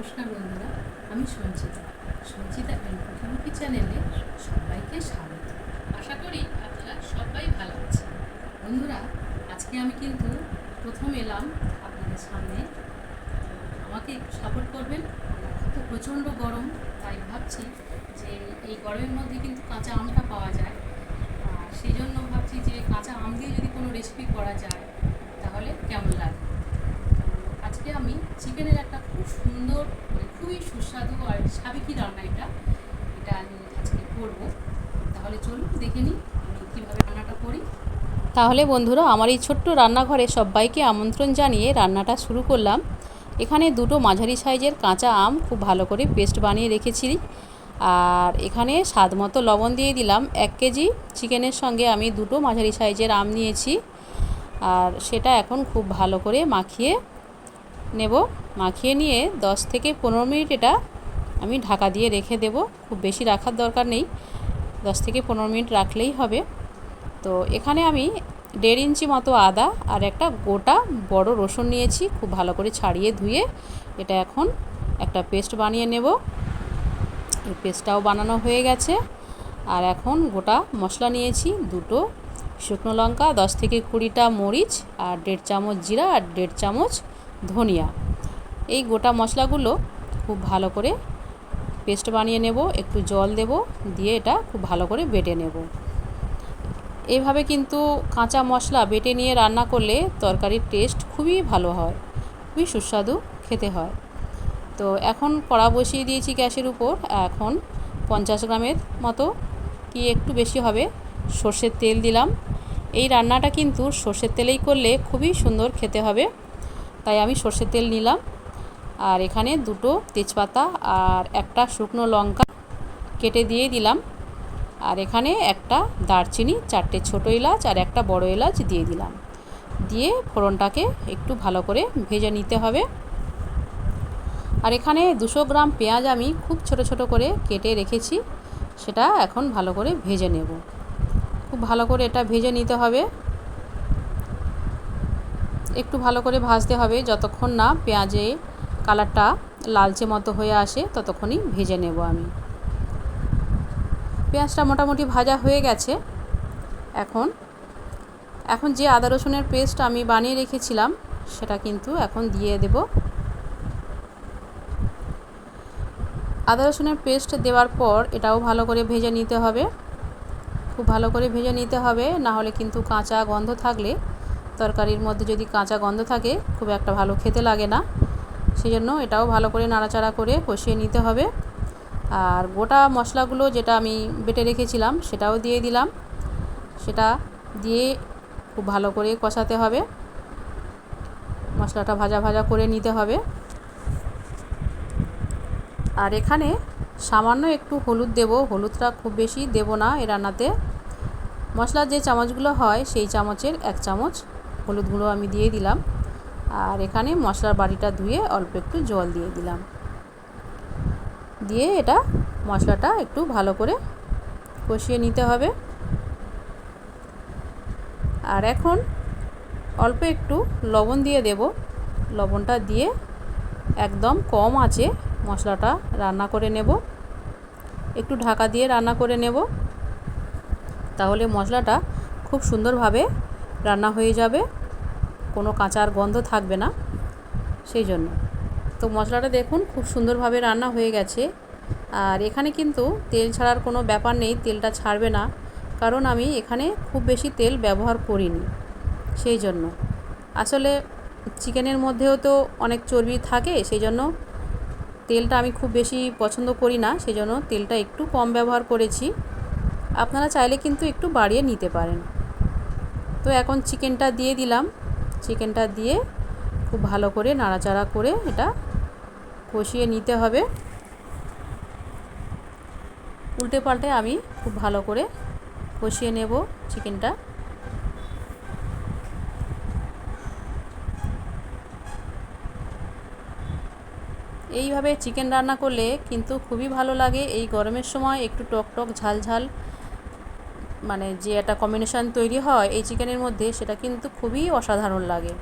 নমস্কার বন্ধুরা, আমি সঞ্চিতা। সঞ্চিতা এনপুকিমুখী চ্যানেলে সবাইকে স্বাগত। আশা করি আপনারা সবাই ভালো আছেন। বন্ধুরা, আজকে আমি কিন্তু প্রথম এলাম আপনাদের সামনে। আমাকে একটু সাপোর্ট করবেন। তো প্রচণ্ড গরম, তাই ভাবছি যে এই গরমের মধ্যে কিন্তু কাঁচা আমটা পাওয়া যায়। আর সেই জন্য ভাবছি যে কাঁচা আম দিয়ে যদি কোনো রেসিপি করা যায়, তাহলে কেমন লাগে? আজকে আমি চিকেনের একটা খুব সুন্দর মানে খুবই সুস্বাদু আর সাবেকি রান্না এটা এটা আমি আজকে করব। তাহলে চলুন দেখে নিই আমি কীভাবে রান্নাটা করি। তাহলে বন্ধুরা, আমার এই ছোট্ট রান্নাঘরে সবাইকে আমন্ত্রণ জানিয়ে রান্নাটা শুরু করলাম। এখানে দুটো মাঝারি সাইজের কাঁচা আম খুব ভালো করে পেস্ট বানিয়ে রেখেছি। আর এখানে স্বাদ মতো লবণ দিয়ে দিলাম এক কেজি। চিকেনের সঙ্গে আমি দুটো মাঝারি সাইজের আম নিয়েছি। আর সেটা এখন খুব ভালো করে মাখিয়ে নেব, মাখিয়ে নিয়ে 10 থেকে পনেরো মিনিট এটা আমি ঢাকা দিয়ে রেখে দেব। খুব বেশি রাখার দরকার নেই 10 থেকে পনেরো মিনিট রাখলেই হবে। তো এখানে আমি দেড় ইঞ্চি মতো আদা আর একটা গোটা বড় রসুন নিয়েছি, খুব ভালো করে ছাড়িয়ে ধুয়ে এটা এখন একটা পেস্ট বানিয়ে নেব। এই পেস্টটাও বানানো হয়ে গেছে। আর এখন গোটা মশলা নিয়েছি, দুটো শুকনো লঙ্কা, দশ থেকে কুড়িটা মরিচ আর দেড় চামচ জিরা আর দেড় চামচ ধনিয়া। এই গোটা মশলাগুলো খুব ভালো করে পেস্ট বানিয়ে নেব, একটু জল দেব, দিয়ে এটা খুব ভালো করে বেটে নেব। এইভাবে কিন্তু কাঁচা মশলা বেটে নিয়ে রান্না করলে তরকারির টেস্ট খুবই ভালো হয়, খুবই সুস্বাদু খেতে হয়। তো এখন কড়া বসিয়ে দিয়েছি গ্যাসের উপর, এখন পঞ্চাশ গ্রামের মতো কি একটু বেশি হবে, সর্ষের তেল দিলাম। এই রান্নাটা কিন্তু সর্ষের তেলেই করলে খুবই সুন্দর খেতে হবে। তাই আমি সর্ষের তেল নিলাম। আর এখানে দুটো তেজপাতা আর একটা শুকনো লঙ্কা কেটে দিয়ে দিলাম। আর এখানে একটা দারচিনি, চারটে ছোটো এলাচ আর একটা বড় এলাচ দিয়ে দিলাম। দিয়ে ফোড়নটাকে একটু ভালো করে ভেজে নিতে হবে। আর এখানে দুশো গ্রাম পেঁয়াজ আমি খুব ছোট ছোট করে কেটে রেখেছি। সেটা এখন ভালো করে ভেজে নেব। খুব ভালো করে এটা ভেজে নিতে হবে। একটু ভালো করে ভাজতে হবে। যতক্ষণ না পেঁয়াজে কালারটা লালচে মতো হয়ে আসে, ততক্ষণই ভেজে নেব আমি। পেঁয়াজটা মোটামুটি ভাজা হয়ে গেছে। এখন এখন যে আদা রসুনের পেস্ট আমি বানিয়ে রেখেছিলাম, সেটা কিন্তু এখন দিয়ে দেব। আদা রসুনের পেস্ট দেওয়ার পর এটাও ভালো করে ভেজে নিতে হবে। খুব ভালো করে ভেজে নিতে হবে, না হলে কিন্তু কাঁচা গন্ধ থাকলে তরকারির মধ্যে যদি কাঁচা গন্ধ থাকে, খুব একটা ভালো খেতে লাগে না। সেই জন্য এটাও ভালো করে নাড়াচাড়া করে কষিয়ে নিতে হবে। আর গোটা মশলাগুলো যেটা আমি বেটে রেখেছিলাম, সেটাও দিয়ে দিলাম। সেটা দিয়ে খুব ভালো করে কষাতে হবে। মশলাটা ভাজা ভাজা করে নিতে হবে। আর এখানে সামান্য একটু হলুদ দেব। হলুদটা খুব বেশি দেব না এ রান্নাতে। মশলার যে চামচগুলো হয়, সেই চামচের এক চামচ হলুদগুলো আমি দিয়ে দিলাম। আর এখানে মশলার বাড়িটা ধুয়ে অল্প একটু জল দিয়ে দিলাম। দিয়ে এটা মশলাটা একটু ভালো করে কষিয়ে নিতে হবে। আর এখন অল্প একটু লবণ দিয়ে দেব। লবণটা দিয়ে একদম কম আছে মশলাটা রান্না করে নেব। একটু ঢাকা দিয়ে রান্না করে নেব। তাহলে মশলাটা খুব সুন্দরভাবে রান্না হয়ে যাবে, কোনো কাঁচার গন্ধ থাকবে না, সেই জন্য। তো মশলাটা দেখুন, খুব সুন্দরভাবে রান্না হয়ে গেছে। আর এখানে কিন্তু তেল ছাড়ার কোনো ব্যাপার নেই, তেলটা ছাড়বে না, কারণ আমি এখানে খুব বেশি তেল ব্যবহার করিনি, সেই জন্য। আসলে চিকেনের মধ্যেও তো অনেক চর্বি থাকে, সেই জন্য তেলটা আমি খুব বেশি পছন্দ করি না, সেই জন্য তেলটা একটু কম ব্যবহার করেছি। আপনারা চাইলে কিন্তু একটু বাড়িয়ে নিতে পারেন। তো এখন চিকেনটা দিয়ে দিলাম। চিকেনটা দিয়ে খুব ভালো করে নাড়াচাড়া করে এটা কষিয়ে নিতে হবে। উল্টে পাল্টে আমি খুব ভালো করে কষিয়ে নেব চিকেনটা। এইভাবে চিকেন রান্না করলে কিন্তু খুবই ভালো লাগে। এই গরমের সময় একটু টক টক, ঝাল ঝাল মানে যে একটা কম্বিনেশান তৈরি হয় এই চিকেনের মধ্যে, সেটা কিন্তু খুবই অসাধারণ লাগে।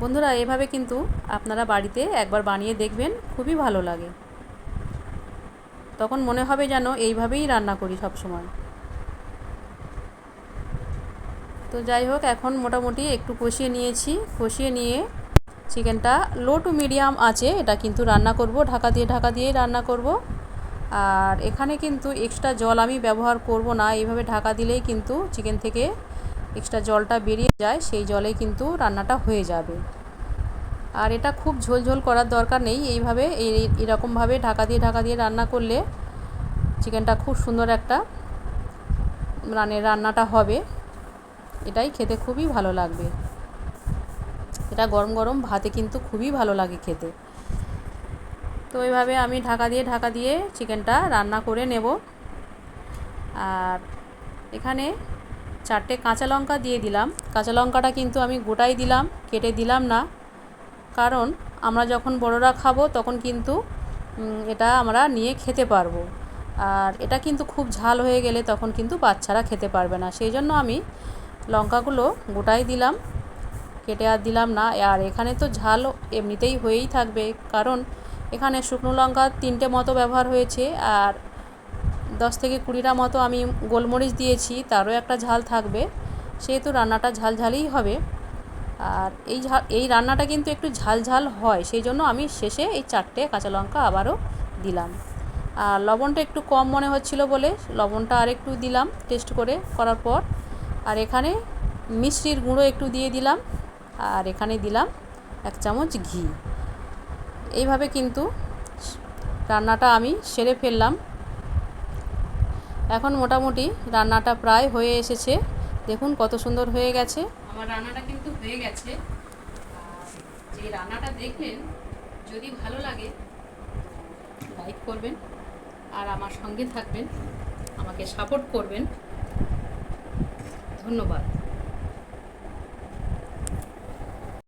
বন্ধুরা, এভাবে কিন্তু আপনারা বাড়িতে একবার বানিয়ে দেখবেন, খুবই ভালো লাগে। তখন মনে হবে যেন এইভাবেই রান্না করি সব সময় তো যাই হোক, এখন মোটামুটি একটু কষিয়ে নিয়েছি। কষিয়ে নিয়ে চিকেনটা লো টু মিডিয়াম আছে, এটা কিন্তু রান্না করব, ঢাকা দিয়ে ঢাকা দিয়েই রান্না করব। আর এখানে কিন্তু এক্সট্রা জল আমি ব্যবহার করব না, এইভাবে ঢাকা দিলেই কিন্তু চিকেন থেকে এক্সট্রা জলটা বেরিয়ে যায়, সেই জলে কিন্তু রান্নাটা হয়ে যাবে। আর এটা খুব ঝোল ঝোল করার দরকার নেই, এইভাবে এই এরকমভাবে ঢাকা দিয়ে ঢাকা দিয়ে রান্না করলে চিকেনটা খুব সুন্দর একটা মানে রান্নাটা হবে। এটাই খেতে খুবই ভালো লাগবে। এটা গরম গরম ভাতে কিন্তু খুবই ভালো লাগে খেতে। তো এইভাবে আমি ঢাকা দিয়ে ঢাকা দিয়ে চিকেনটা রান্না করে নেব। আর এখানে চারটে কাঁচা লঙ্কা দিয়ে দিলাম। কাঁচা লঙ্কাটা কিন্তু আমি গোটাই দিলাম, কেটে দিলাম না। কারণ আমরা যখন বড়রা খাব তখন কিন্তু এটা আমরা নিয়ে খেতে পারব। আর এটা কিন্তু খুব ঝাল হয়ে গেলে তখন কিন্তু বাচ্চারা খেতে পারবে না। সেই জন্য আমি লঙ্কাগুলো গোটাই দিলাম, কেটে আর দিলাম না। আর এখানে তো ঝাল এমনিতেই হয়েই থাকবে। কারণ এখানে শুকনো লঙ্কা তিনটে মতো ব্যবহার হয়েছে আর দশ থেকে কুড়িটা মতো আমি গোলমরিচ দিয়েছি, তারও একটা ঝাল থাকবে। সেহেতু রান্নাটা ঝাল ঝালই হবে। আর এই ঝাল এই রান্নাটা কিন্তু একটু ঝাল ঝাল হয়, সেই জন্য আমি শেষে এই চারটে কাঁচা লঙ্কা আবারও দিলাম। আর লবণটা একটু কম মনে হচ্ছিল বলে লবণটা আর একটু দিলাম টেস্ট করে করার পর। আর এখানে মিষ্টির গুঁড়ো একটু দিয়ে দিলাম। আর এখানে দিলাম এক চামচ ঘি। এইভাবে কিন্তু রান্নাটা আমি সেরে ফেললাম। এখন মোটামুটি রান্নাটা প্রায় হয়ে এসেছে। দেখুন কত সুন্দর হয়ে গেছে। আমার রান্নাটা কিন্তু হয়ে গেছে। যে রান্নাটা দেখলেন, যদি ভালো লাগে, লাইক করবেন আর আমার সঙ্গে থাকবেন, আমাকে সাপোর্ট করবেন। ধন্যবাদ।